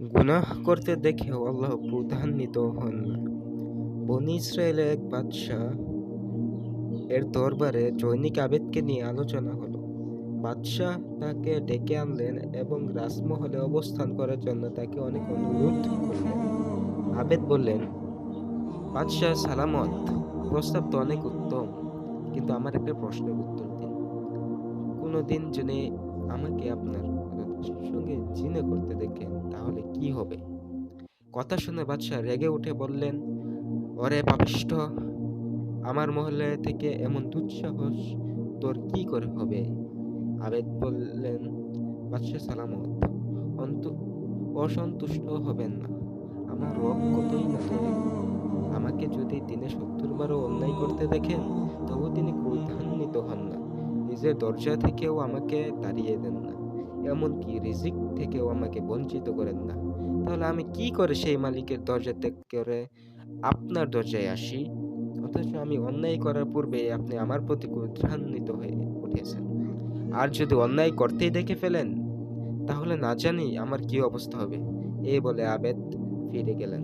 গুনাহ করতে দেখেও আল্লাহ ক্রোধান্বিত হন। না বনি ইসরায়েলের এক বাদশাহ এর দরবারে জৈনিক আবেদকে নিয়ে আলোচনা হলো। বাদশাহ তাকে ডেকে আনলেন এবং রাজমহলে অবস্থান করার জন্য তাকে অনেক অনুরোধ করলেন। আবেদ বললেন, বাদশাহ, সালামত। প্রস্তাব তো অনেক উত্তম, কিন্তু আমার একটা প্রশ্নের উত্তর দিন। কোনোদিন যদি আমাকে আপনার সঙ্গে জিনে করতে দেখেন, তাহলে কি হবে? কথা শুনে বাদশাহ রেগে উঠে বললেন, ওরে পাপিষ্ঠ, আমার মহলে থেকে এমন দুঃসাহস তোর কি করে হবে? আবেদ বললেন, বাদশাহ সালামত, অন্ত, অসন্তুষ্ট হবেন না। আমার রব কতই না। আমাকে যদি দিনে সত্তর বারও অন্যায় করতে দেখেন, তবু তিনি ক্রোধান্বিত হন না যে দরজা থেকেও আমাকে তাড়িয়ে দেন না, এমনকি রিজিক থেকেও আমাকে বঞ্চিত করেন না। তাহলে আমি কি করে সেই মালিকের দরজা ত্যাগ করে আপনার দরজায় আসি? অথচ আমি অন্যায় করার পূর্বে আপনি আমার প্রতি ক্রুদ্ধান্বিত হয়ে উঠেছেন। আর যদি অন্যায় করতেই দেখে ফেলেন, তাহলে না জানি আমার কি অবস্থা হবে। এ বলে আবেদ ফিরে গেলেন।